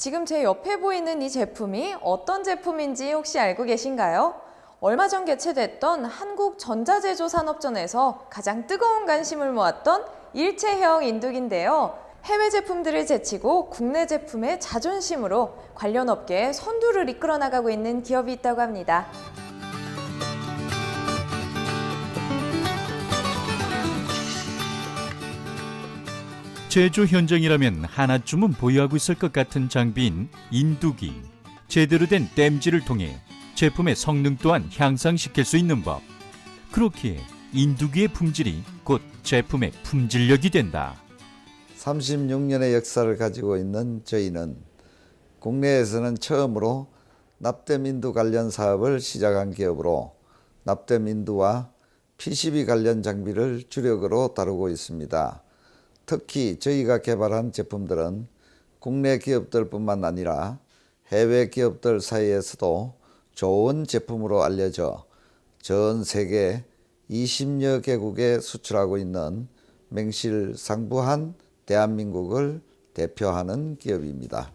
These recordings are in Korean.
지금 제 옆에 보이는 이 제품이 어떤 제품인지 혹시 알고 계신가요? 얼마 전 개최됐던 한국전자제조 산업전에서 가장 뜨거운 관심을 모았던 일체형 인두기인데요. 해외 제품들을 제치고 국내 제품의 자존심으로 관련 업계의 선두를 이끌어 나가고 있는 기업이 있다고 합니다. 제조 현장이라면 하나쯤은 보유하고 있을 것 같은 장비인 인두기. 제대로 된 땜질을 통해 제품의 성능 또한 향상시킬 수 있는 법. 그렇기에 인두기의 품질이 곧 제품의 품질력이 된다. 36년의 역사를 가지고 있는 저희는 국내에서는 처음으로 납땜 인두 관련 사업을 시작한 기업으로 납땜 인두와 PCB 관련 장비를 주력으로 다루고 있습니다. 특히 저희가 개발한 제품들은 국내 기업들뿐만 아니라 해외 기업들 사이에서도 좋은 제품으로 알려져 전 세계 20여 개국에 수출하고 있는 맹실상부한 대한민국을 대표하는 기업입니다.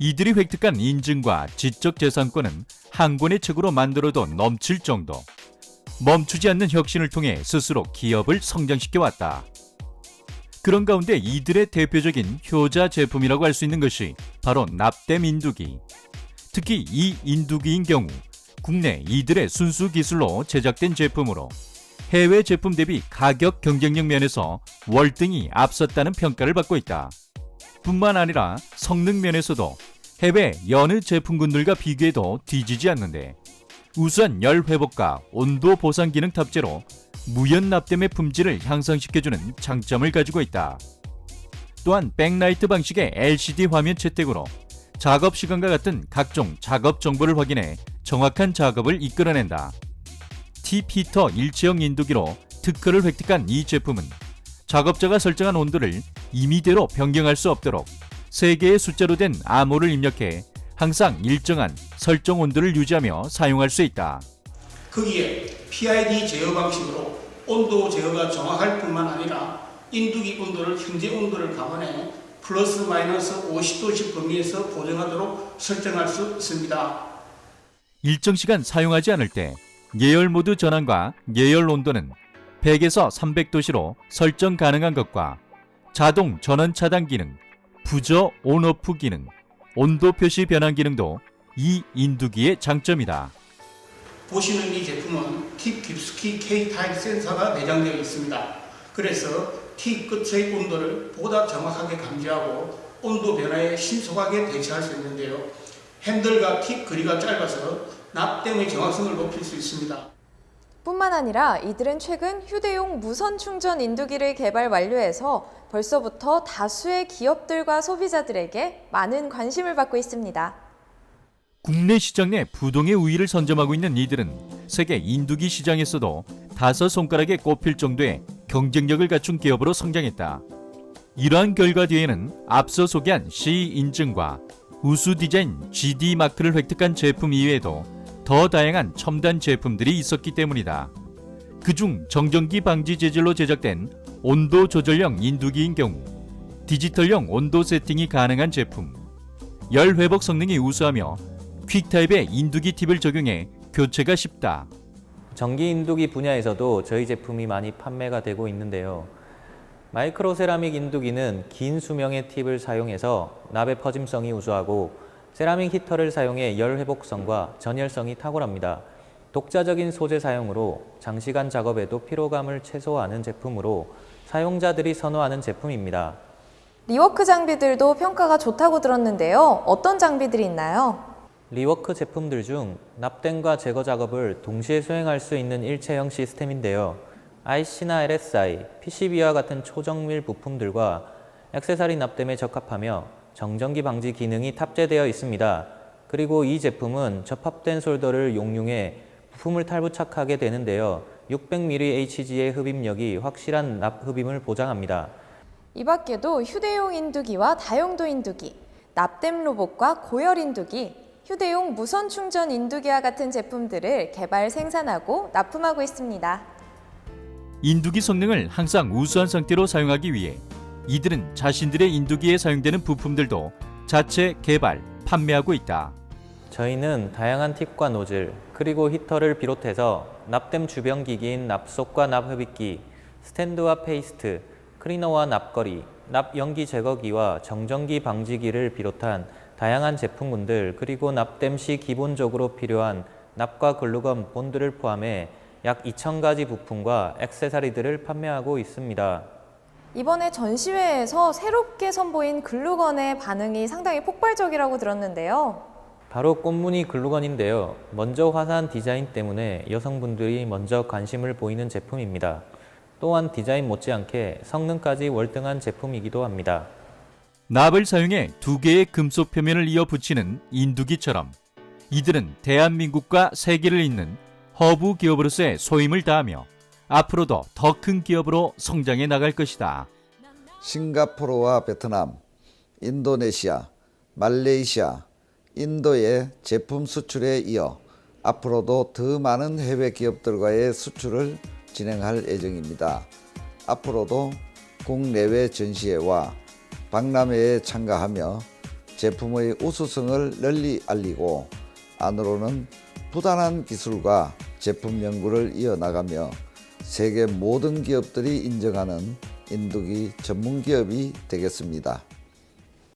이들이 획득한 인증과 지적 재산권은 한 권의 책으로 만들어도 넘칠 정도. 멈추지 않는 혁신을 통해 스스로 기업을 성장시켜 왔다. 그런 가운데 이들의 대표적인 효자 제품이라고 할 수 있는 것이 바로 납땜 인두기. 특히 이 인두기인 경우 국내 이들의 순수 기술로 제작된 제품으로 해외 제품 대비 가격 경쟁력 면에서 월등히 앞섰다는 평가를 받고 있다. 뿐만 아니라 성능 면에서도 해외 여느 제품군들과 비교해도 뒤지지 않는데 우수한 열 회복과 온도 보상 기능 탑재로 무연 납땜의 품질을 향상시켜주는 장점을 가지고 있다. 또한 백라이트 방식의 LCD 화면 채택으로 작업 시간과 같은 각종 작업 정보를 확인해 정확한 작업을 이끌어낸다. T피터 일체형 인두기로 특허를 획득한 이 제품은 작업자가 설정한 온도를 임의대로 변경할 수 없도록 세 개의 숫자로 된 암호를 입력해 항상 일정한 설정 온도를 유지하며 사용할 수 있다. 거기에 PID 제어 방식으로 온도 제어가 정확할 뿐만 아니라 인두기 온도를 현재 온도를 감안해 플러스 마이너스 50도씩 범위에서 보정하도록 설정할 수 있습니다. 일정 시간 사용하지 않을 때 예열 모드 전환과 예열 온도는 100에서 300도씨로 설정 가능한 것과 자동 전원 차단 기능, 부저 온오프 기능, 온도 표시 변환 기능도 이 인두기의 장점이다. 보시는 이 제품은 팁 깊숙이 K 타입 센서가 내장되어 있습니다. 그래서 팁 끝의 온도를 보다 정확하게 감지하고 온도 변화에 신속하게 대처할 수 있는데요. 핸들과 팁 거리가 짧아서 납땜의 정확성을 높일 수 있습니다. 뿐만 아니라 이들은 최근 휴대용 무선 충전 인두기를 개발 완료해서 벌써부터 다수의 기업들과 소비자들에게 많은 관심을 받고 있습니다. 국내 시장 내 부동의 우위를 선점하고 있는 이들은 세계 인두기 시장에서도 다섯 손가락에 꼽힐 정도의 경쟁력을 갖춘 기업으로 성장했다. 이러한 결과 뒤에는 앞서 소개한 C 인증과 우수 디자인 GD 마크를 획득한 제품 이외에도 더 다양한 첨단 제품들이 있었기 때문이다. 그중 정전기 방지 재질로 제작된 온도 조절형 인두기인 경우 디지털형 온도 세팅이 가능한 제품, 열 회복 성능이 우수하며 퀵타입의 인두기 팁을 적용해 교체가 쉽다. 전기 인두기 분야에서도 저희 제품이 많이 판매가 되고 있는데요. 마이크로 세라믹 인두기는 긴 수명의 팁을 사용해서 납의 퍼짐성이 우수하고 세라믹 히터를 사용해 열 회복성과 전열성이 탁월합니다. 독자적인 소재 사용으로 장시간 작업에도 피로감을 최소화하는 제품으로 사용자들이 선호하는 제품입니다. 리워크 장비들도 평가가 좋다고 들었는데요. 어떤 장비들이 있나요? 리워크 제품들 중 납땜과 제거 작업을 동시에 수행할 수 있는 일체형 시스템인데요. IC나 LSI, PCB와 같은 초정밀 부품들과 액세서리 납땜에 적합하며 정전기 방지 기능이 탑재되어 있습니다. 그리고 이 제품은 접합된 솔더를 용융해 부품을 탈부착하게 되는데요. 600mHz의 흡입력이 확실한 납 흡임을 보장합니다. 이 밖에도 휴대용 인두기와 다용도 인두기, 납땜 로봇과 고열 인두기, 휴대용 무선 충전 인두기와 같은 제품들을 개발 생산하고 납품하고 있습니다. 인두기 성능을 항상 우수한 상태로 사용하기 위해 이들은 자신들의 인두기에 사용되는 부품들도 자체 개발, 판매하고 있다. 저희는 다양한 팁과 노즐, 그리고 히터를 비롯해서 납땜 주변 기기인 납속과 납흡입기, 스탠드와 페이스트, 클리너와 납거리, 납연기 제거기와 정전기 방지기를 비롯한 다양한 제품군들 그리고 납땜 시 기본적으로 필요한 납과 글루건 본드를 포함해 약 2,000가지 부품과 액세서리들을 판매하고 있습니다. 이번에 전시회에서 새롭게 선보인 글루건의 반응이 상당히 폭발적이라고 들었는데요. 바로 꽃무늬 글루건인데요. 먼저 화사한 디자인 때문에 여성분들이 먼저 관심을 보이는 제품입니다. 또한 디자인 못지않게 성능까지 월등한 제품이기도 합니다. 납을 사용해 두 개의 금속 표면을 이어 붙이는 인두기처럼 이들은 대한민국과 세계를 잇는 허브 기업으로서의 소임을 다하며 앞으로도 더 큰 기업으로 성장해 나갈 것이다. 싱가포르와 베트남, 인도네시아, 말레이시아, 인도의 제품 수출에 이어 앞으로도 더 많은 해외 기업들과의 수출을 진행할 예정입니다. 앞으로도 국내외 전시회와 박람회에 참가하며 제품의 우수성을 널리 알리고 안으로는 부단한 기술과 제품 연구를 이어나가며 세계 모든 기업들이 인정하는 인두기 전문 기업이 되겠습니다.